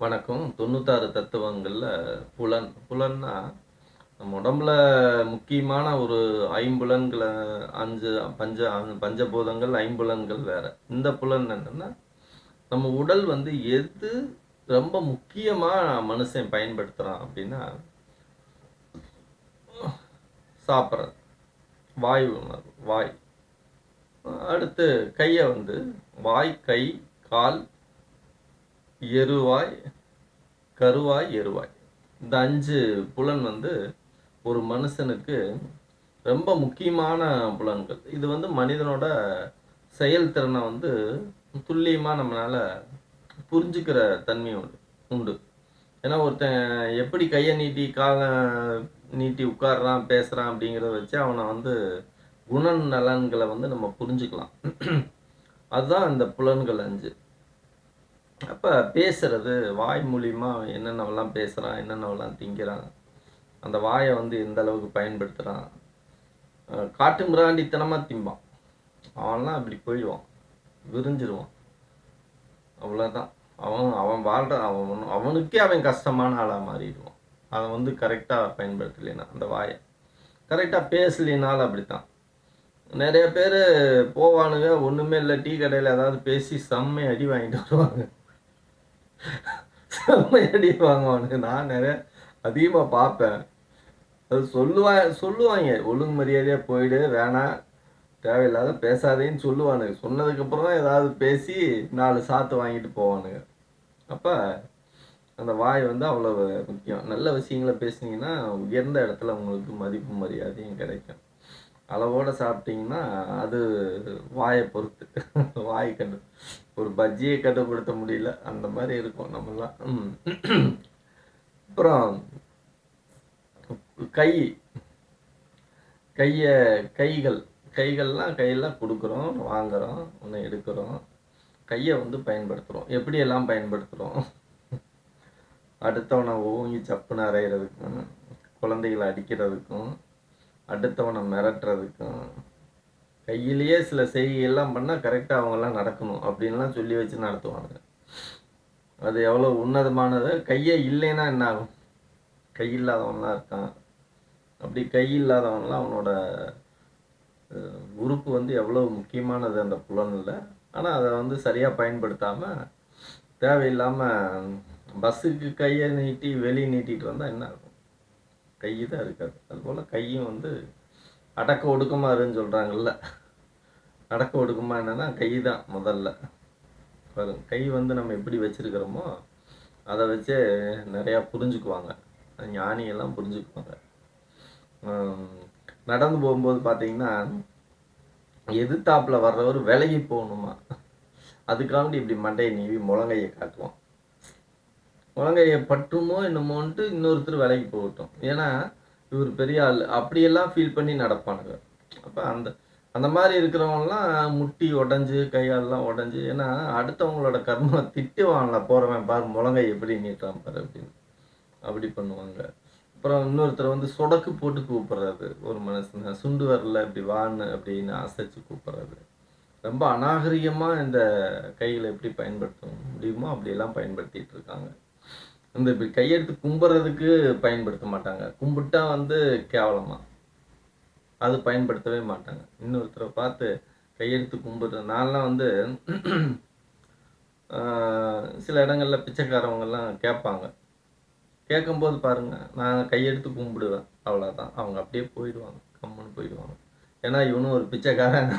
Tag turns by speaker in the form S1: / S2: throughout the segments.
S1: வணக்கம். தொண்ணூத்தாறு தத்துவங்களில் புலன். புலன்னா நம்ம உடம்புல முக்கியமான ஒரு ஐம்புலன்களை அஞ்சு பஞ்ச பஞ்சபூதங்கள் ஐம்புலன்கள் வேற. இந்த புலன் என்னன்னா நம்ம உடல் வந்து எது ரொம்ப முக்கியமாக மனுஷன் பயன்படுத்துகிறான் அப்படின்னா சாப்பிட்றது. வாய் உணர்வு. வாய். அடுத்து கையை வந்து வாய் கை கால் எருவாய் கருவாய் எருவாய். இந்த அஞ்சு புலன் வந்து ஒரு மனுஷனுக்கு ரொம்ப முக்கியமான புலன்கள். இது வந்து மனிதனோட செயல்திறனை வந்து துல்லியமாக நம்மளால் புரிஞ்சுக்கிற தன்மை உண்டு உண்டு. ஏன்னா ஒருத்தன் எப்படி கையை நீட்டி காலை நீட்டி உட்கார்றான் பேசுகிறான் அப்படிங்கிறத வச்சு அவனை வந்து குண நலன்களை வந்து நம்ம புரிஞ்சுக்கலாம். அதுதான் அந்த புலன்கள் அஞ்சு. அப்போ பேசுறது வாய் மூலியமா என்னென்னவெல்லாம் பேசுகிறான் என்னென்னவெல்லாம் திங்கிறான் அந்த வாயை வந்து எந்த அளவுக்கு பயன்படுத்துகிறான் காட்டு மிராண்டித்தனமாக திம்பான். அவன்லாம் அப்படி போயிடுவான் விரிஞ்சிடுவான் அவ்வளோதான் அவன் அவன் வாழ்கிற அவன் அவனுக்கே அவன் கஷ்டமான ஆளாக மாறிடுவான். அதை வந்து கரெக்டாக பயன்படுத்தலைன்னா அந்த வாயை. கரெக்டாக பேசலினாலும் அப்படித்தான். நிறைய பேர் போவானுங்க ஒன்றுமே இல்லை டீ கடையில் ஏதாவது பேசி செம்மை அடி வாங்கிட்டு வருவாங்க. செம்மை அடி வாங்குவானுங்க. நான் நிறைய அதிகமாக பார்ப்பேன். அது சொல்லுவா சொல்லுவாங்க. ஒழுங்கு மரியாதையாக போயிடு வேணாம் தேவையில்லாத பேசாதேன்னு சொல்லுவானுங்க. சொன்னதுக்கப்புறம் தான் ஏதாவது பேசி நாலு சாத்து வாங்கிட்டு போவானுங்க. அப்போ அந்த வாய் வந்து அவ்வளோ முக்கியம். நல்ல விஷயங்களை பேசுனீங்கன்னா உயர்ந்த இடத்துல உங்களுக்கு மதிப்பு மரியாதையும் கிடைக்கும். அளவோட சாப்பிட்டீங்கன்னா அது வாயை பொறுத்து வாய் கண்டு ஒரு பஜ்ஜியை கட்டுப்படுத்த முடியல அந்த மாதிரி இருக்கும் நம்மளாம் அப்புறம் கை கையை கைகள். கைகள்லாம் கையெல்லாம் கொடுக்குறோம் வாங்குகிறோம் ஒன்று எடுக்கிறோம். கையை வந்து பயன்படுத்துகிறோம் எப்படியெல்லாம் பயன்படுத்துகிறோம் அடுத்தவனை ஓங்கி சப்புன்னு அரைகிறதுக்கும் குழந்தைகளை அடிக்கிறதுக்கும் அடுத்தவனை மிரட்டுறதுக்கும் கையிலேயே சில செய்கையெல்லாம் பண்ணால் கரெக்டாக அவங்கெல்லாம் நடக்கணும் அப்படின்லாம் சொல்லி வச்சு நடத்துவானுங்க. அது எவ்வளோ உன்னதமானது? கையே இல்லைன்னா என்ன ஆகும் கை இல்லாதவன்லாம் இருக்கான். அப்படி கை இல்லாதவன்லாம் அவனோட உறுப்பு வந்து எவ்வளோ முக்கியமானது அந்த புலனில். ஆனால் அதை வந்து சரியாக பயன்படுத்தாமல் தேவையில்லாமல் பஸ்ஸுக்கு கையை நீட்டி வெளியே நீட்டிகிட்டு வந்தால் என்ன ஆகும்? கை தான் இருக்காது அதுபோல் கையும் வந்து அடக்க ஒடுக்கமாக இருன்னு சொல்கிறாங்கல்ல அடக்க ஒடுக்கமா என்னென்னா கை தான் முதல்ல. பாருங்க கை வந்து நம்ம எப்படி வச்சுருக்கிறோமோ அதை வச்சே நிறையா புரிஞ்சுக்குவாங்க. ஞானியெல்லாம் புரிஞ்சுக்குவாங்க. நடந்து போகும்போது பார்த்தீங்கன்னா எதிர்த்தாப்பில் வர்றவர் விலகி போகணுமா? அதுக்காண்டி இப்படி மண்டையை நீவி முழங்கையை காட்டுவோம் முழங்கையை பற்றுமோ என்னமோன்ட்டு இன்னொருத்தர் வேலைக்கு போகட்டும். ஏன்னா இவர் பெரிய ஆள். அப்படியெல்லாம் ஃபீல் பண்ணி நடப்பானுங்க. அப்போ அந்த அந்த மாதிரி இருக்கிறவங்கலாம் முட்டி உடஞ்சி கையாலெலாம் உடஞ்சி ஏன்னா அடுத்தவங்களோட கர்ம திட்டுவான்ல போகிறவன் பாரு முழங்கை எப்படி நீட்டான் பாரு அப்படின்னு. அப்படி பண்ணுவாங்க. அப்புறம் இன்னொருத்தர் வந்து சொடக்கு போட்டு கூப்பிட்றது ஒரு மனுஷனை சுண்டு வரல இப்படி வான்னு அப்படின்னு அசைச்சு கூப்பிட்றது ரொம்ப அநாகரிகமாக இந்த கையில் எப்படி பயன்படுத்த முடியுமோ அப்படியெல்லாம் பயன்படுத்திட்டு இருக்காங்க. இந்த இப்படி கையெடுத்து கும்புறதுக்கு பயன்படுத்த மாட்டாங்க. கும்பிட்டா வந்து கேவலமா. அது பயன்படுத்தவே மாட்டாங்க. இன்னொருத்தரை பார்த்து கையெடுத்து கும்பிடுற நான்லாம் வந்து சில இடங்களில் பிச்சைக்காரவங்கெல்லாம் கேட்பாங்க. கேட்கும்போது பாருங்கள் நான் கையெடுத்து கும்பிடுவேன். அவ்வளோதான் அவங்க அப்படியே போயிடுவாங்க. கம்முன்னு போயிடுவாங்க. ஏன்னா இவனும் ஒரு பிச்சைக்காரன்.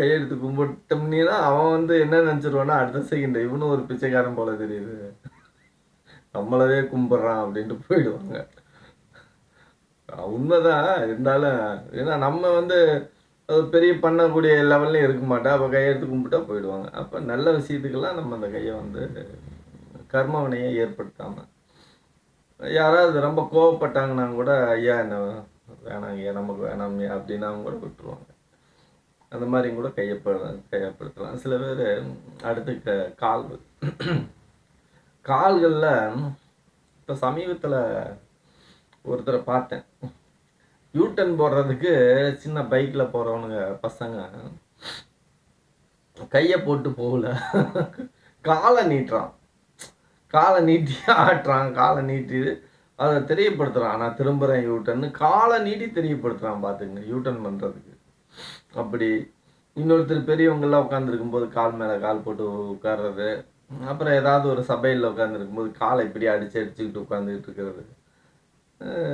S1: கையெடுத்து கும்பிட்டோம்னா அவன் வந்து என்ன நினச்சிருவான்னா அடுத்த செகண்ட் இவனும் ஒரு பிச்சைக்காரன் போல தெரியுது. நம்மளவே கும்பிட்றான் அப்படின்ட்டு போயிடுவாங்க. உண்மைதான் இருந்தாலும் ஏன்னா நம்ம வந்து அது பெரிய பண்ணக்கூடிய லெவல்லையும் இருக்க மாட்டா அப்போ கையெடுத்து கும்பிட்டா போயிடுவாங்க. அப்போ நல்ல விஷயத்துக்கெல்லாம் நம்ம அந்த கையை வந்து கர்மவினையை ஏற்படுத்தாம. யாராவது ரொம்ப கோவப்பட்டாங்கன்னா கூட ஐயா என்ன வேணாம் ஐயா நமக்கு வேணாமே அப்படின்னு அவங்க கூட விட்டுருவாங்க. அந்த மாதிரி கூட கையப்ப கையப்படுத்தலாம். சில பேர் அடுத்து க கால்கள். கால்களில் இப்போ சமீபத்தில் ஒருத்தரை பார்த்தேன். யூட்டன் போடுறதுக்கு சின்ன பைக்கில் போகிறவனுங்க பசங்க. கையை போட்டு போகல. காலை நீட்டுறான். காலை நீட்டி ஆட்டுறான் காலை நீட்டி அதை தெரியப்படுத்துகிறான் நான் திரும்புகிறேன் யூட்டர்னு காலை நீட்டி தெரியப்படுத்துகிறான் பார்த்துங்க யூட்டர்ன் பண்ணுறதுக்கு அப்படி. இன்னொருத்தர் பெரியவங்கெல்லாம் உட்காந்துருக்கும் போது கால் மேலே கால் போட்டு உட்கார்றது. அப்புறம் ஏதாவது ஒரு சபையில் உட்காந்துருக்கும் போது காலை இப்படி அடிச்சு அடிச்சுக்கிட்டு உட்காந்துக்கிட்டு இருக்கிறது.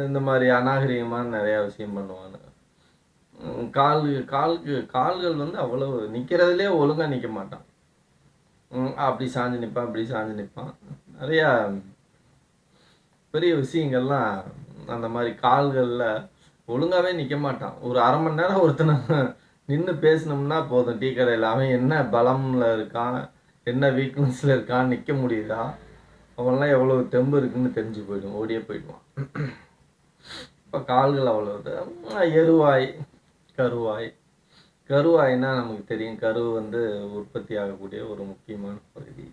S1: இந்த மாதிரி அநாகரிகமான நிறையா விஷயம் பண்ணுவாங்க. கால் காலுக்கு கால்கள் வந்து அவ்வளவு நிற்கிறதுலே ஒழுங்காக நிற்க மாட்டான். அப்படி சாஞ்சு நிற்பான் இப்படி சாஞ்சு நிற்பான் நிறையா பெரிய விஷயங்கள்லாம் அந்த மாதிரி கால்களில் ஒழுங்காகவே நிற்க மாட்டான். ஒரு அரை மணி நேரம் ஒருத்தனை நின்று பேசினோம்னா போதும் டீ கடையில். அவன் என்ன பலமில் இருக்கான்? என்ன வீக்னஸில் இருக்கான் நிற்க முடியுதா? அவன்லாம் எவ்வளோ தெம்பு இருக்குன்னு தெரிஞ்சு போயிடும் ஓடியே போயிடுவான். இப்போ கால்கள் அவ்வளோ எருவாய் கருவாய். கருவாய்னா நமக்கு தெரியும் கரு வந்து உற்பத்தி ஆகக்கூடிய ஒரு முக்கியமான பகுதி.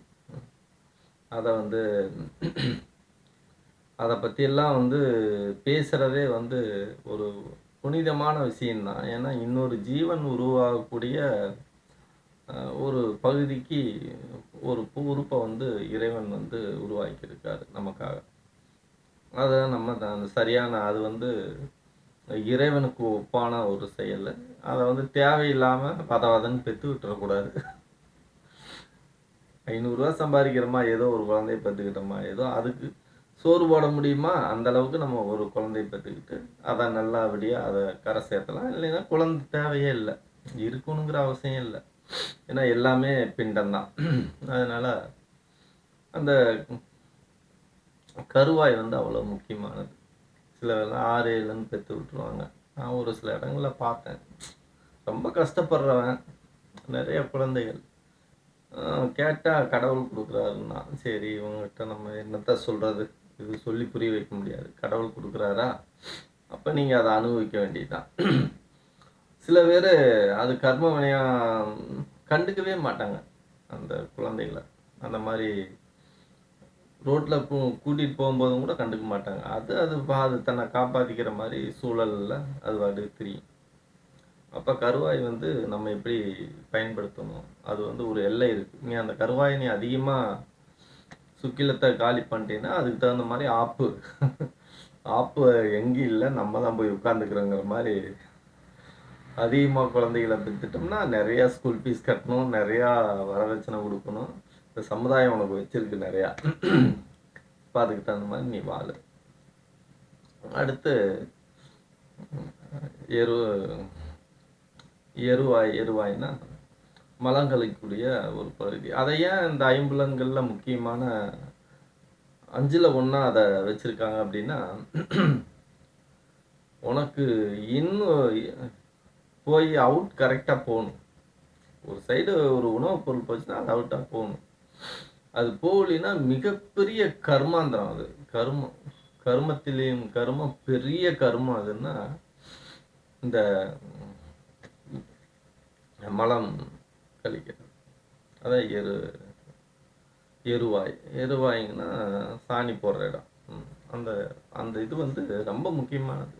S1: அதை வந்து அதை பற்றியெல்லாம் வந்து பேசுகிறதே வந்து ஒரு புனிதமான விஷயம்தான் ஏன்னா இன்னொரு ஜீவன் உருவாகக்கூடிய ஒரு பகுதிக்கு ஒரு பு- உறுப்பை வந்து இறைவன் வந்து உருவாக்கியிருக்காரு நமக்காக. அதை நம்ம அந்த சரியான அது வந்து இறைவனுக்கு ஒப்பான ஒரு செயல். அதை வந்து தேவையில்லாமல் பதவதன்னு பெற்று விட்டுறக்கூடாது. ஐநூறுரூவா சம்பாதிக்கிறோமா ஏதோ ஒரு குழந்தைய பெற்றுக்கிட்டோமா ஏதோ அதுக்கு சோறு போட முடியுமா? அந்த அளவுக்கு நம்ம ஒரு குழந்தைய பெற்றுக்கிட்டு அதை நல்லபடியாக அதை கரை சேர்த்தலாம். இல்லைன்னா குழந்தை தேவையே இல்லை. இருக்கணுங்கிற அவசியம் இல்லை. ஏன்னா எல்லாமே பிண்டம்தான் அதனால அந்த கருவாய் வந்து அவ்வளோ முக்கியமானது. சில ஆறு ஏழுன்னு பெற்று விட்டுருவாங்க. நான் ஒரு சில இடங்களில் பார்த்தேன். ரொம்ப கஷ்டப்படுறவன். நிறைய குழந்தைகள். கேட்டால் கடவுள் கொடுக்குறாருன்னா சரி இவங்ககிட்ட நம்ம என்னத்த சொல்கிறது இது சொல்லி புரிய வைக்க முடியாது. கடவுள் கொடுக்குறாரா? அப்போ நீங்கள் அதை அனுபவிக்க வேண்டியதுதான். சில பேர் அது கர்ம வினையாக கண்டுக்கவே மாட்டாங்க. அந்த குழந்தைகளை. அந்த மாதிரி ரோட்டில் கூட்டிகிட்டு போகும்போதும் கூட கண்டுக்க மாட்டாங்க. அது அது அது தன்னை காப்பாற்றிக்கிற மாதிரி சூழலில் அது பாட்டுக்கு தெரியும். அப்போ கருவாய் வந்து நம்ம எப்படி பயன்படுத்தணும்? அது வந்து ஒரு எல்லை இருக்குது நீ அந்த கருவாயை நீ அதிகமாக சுக்கிலத்தை காலி பண்ணிட்டீங்கன்னா அதுக்கு தகுந்த மாதிரி ஆப்பு. ஆப்பு எங்கேயும் இல்லை நம்ம தான் போய் உட்காந்துக்கிறோங்கிற மாதிரி அதிகமாக குழந்தைகளை பெற்றுட்டோம்னா நிறையா ஸ்கூல் ஃபீஸ் கட்டணும் நிறையா வரதட்சணை கொடுக்கணும். இந்த சமுதாயம் உனக்கு வச்சிருக்கு நிறையா. இப்போ அதுக்கு தகுந்த மாதிரி நீ வாழு. அடுத்து எரு எருவாய் எருவாய்னா மலங்களிக்கூடிய ஒரு பகுதி. அதை ஏன் இந்த ஐம்புலன்களில் முக்கியமான அஞ்சில் ஒன்றா அதை வச்சுருக்காங்க அப்படின்னா உனக்கு இன்னும் போய் அவுட் கரெக்டாக போகணும். ஒரு சைடு ஒரு உணவுப் பொருள் போச்சுன்னா அது அவுட்டாக போகணும். அது போகலின்னா மிகப்பெரிய கர்மாந்திரம் அது. கர்மம் கர்மத்திலேயும் கர்மம் பெரிய கர்மம் அதுன்னா இந்த மலம் கழிக்கிறது. அதான் எரு எருவாய் எருவாய்ங்கன்னா சாணி போடுற இடம். அந்த அந்த இது வந்து ரொம்ப முக்கியமானது.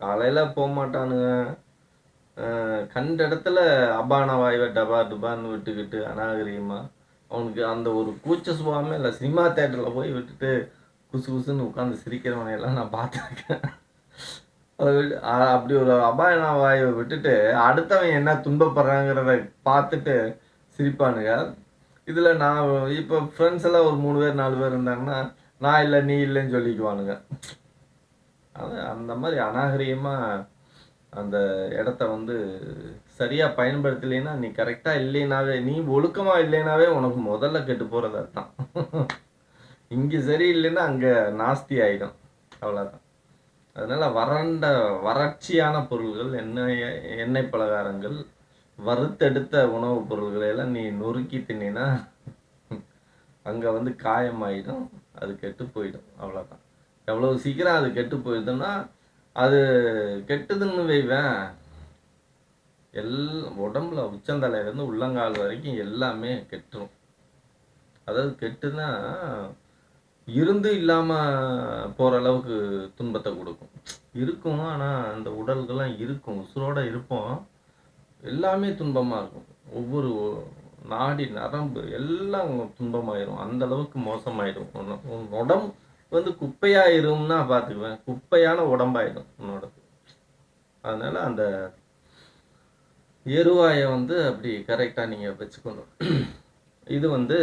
S1: காலையில் போக மாட்டானுங்க. கண்ட இடத்துல அபான வாய்வை டபா டுபான்னு விட்டுக்கிட்டு அநாகரிகமாக அவனுக்கு அந்த ஒரு கூச்ச சுபாவமே இல்லை. சினிமா தேட்டரில் போய் விட்டுட்டு குசு குசுன்னு உட்காந்து சிரிக்கிறவனையெல்லாம் நான் பார்த்துருக்கேன். அப்படி ஒரு அபாயன வாயை விட்டுட்டு அடுத்தவன் என்ன துன்பப்படுறாங்கிறத பார்த்துட்டு சிரிப்பானுங்க. இதில் நான் இப்போ ஃப்ரெண்ட்ஸ் எல்லாம் ஒரு மூணு பேர் நாலு பேர் இருந்தாங்கன்னா நான் இல்லை நீ இல்லைன்னு சொல்லிக்குவானுங்க. அது அந்த மாதிரி அநாகரிகமாக அந்த இடத்த வந்து சரியாக பயன்படுத்தலைன்னா நீ கரெக்டாக இல்லைனாவே நீ ஒழுக்கமாக இல்லைனாவே உனக்கு முதல்ல கெட்டு போகிறது தான் இங்கே சரி இல்லைன்னா அங்கே நாஸ்தி ஆகிடும் அவ்வளோதான் அதனால வறண்ட வறட்சியான பொருள்கள் எண்ணெய் எண்ணெய் பலகாரங்கள் வறுத்தெடுத்த உணவுப் பொருள்களை எல்லாம் நீ நொறுக்கி தின்னா அங்கே வந்து காயமாயிடும் அது கெட்டு போயிடும் அவ்வளோதான் எவ்வளோ சீக்கிரம் அது கெட்டு போயிடுதுன்னா அது கெட்டுதுன்னு வைவேன். எல் உடம்புல உச்சந்தலையிலேருந்து உள்ளங்கால் வரைக்கும் எல்லாமே கெட்டுரும். அதாவது கெட்டுனா இருந்து இல்லாமல் போகிற அளவுக்கு துன்பத்தை கொடுக்கும். இருக்கும் ஆனால் அந்த உடல்கள்லாம் இருக்கும். உசுரோட இருப்போம். எல்லாமே துன்பமாக இருக்கும். ஒவ்வொரு நாடி நரம்பு எல்லாம் துன்பமாயிரும். அந்த அளவுக்கு மோசமாயிடும் உன் உடம்பு வந்து குப்பையாயிரும்னா பார்த்துக்குவேன் குப்பையான உடம்பாயிடும் உன்னோடது அதனால அந்த எருவாயை வந்து அப்படி கரெக்டாக நீங்கள் வச்சுக்கணும். இது வந்து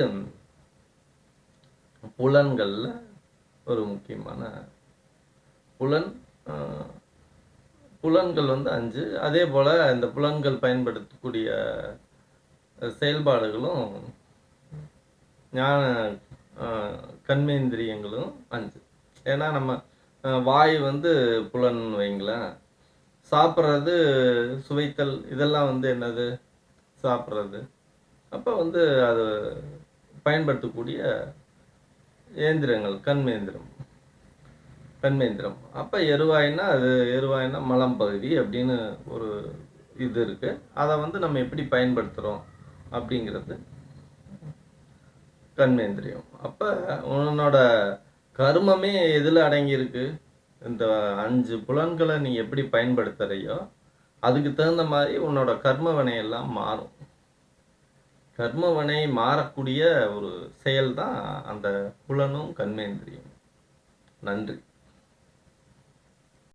S1: புலன்களில் ஒரு முக்கியமான புலன் புலன்கள் வந்து அஞ்சு. அதே போல் இந்த புலன்கள் பயன்படுத்தக்கூடிய செயல்பாடுகளும் ஞான கண்மேந்திரியங்களும் அஞ்சு. ஏன்னா நம்ம வாய் வந்து புலன் வைங்களேன். சாப்பிட்றது சுவைத்தல் இதெல்லாம் வந்து என்னது? சாப்பிட்றது. அப்போ வந்து அது பயன்படுத்தக்கூடிய இயந்திரங்கள் கண்மேந்திரம். கண்மேந்திரம். அப்போ எருவாயின்னா அது எருவாயின்னா மலம் பகுதி அப்படின்னு ஒரு இது இருக்குது அதை வந்து நம்ம எப்படி பயன்படுத்துகிறோம் அப்படிங்கிறது கண்மேந்திரியம். அப்போ உன்னோட கருமமே எதில் அடங்கியிருக்கு? இந்த அஞ்சு புலன்களை நீ எப்படி பயன்படுத்துகிறையோ அதுக்கு தகுந்த மாதிரி உன்னோட கர்ம வினையெல்லாம் மாறும். கர்மவனை மாறக்கூடிய ஒரு செயல் தான் அந்த புலனும் கண்மேந்திரியம் நன்றி.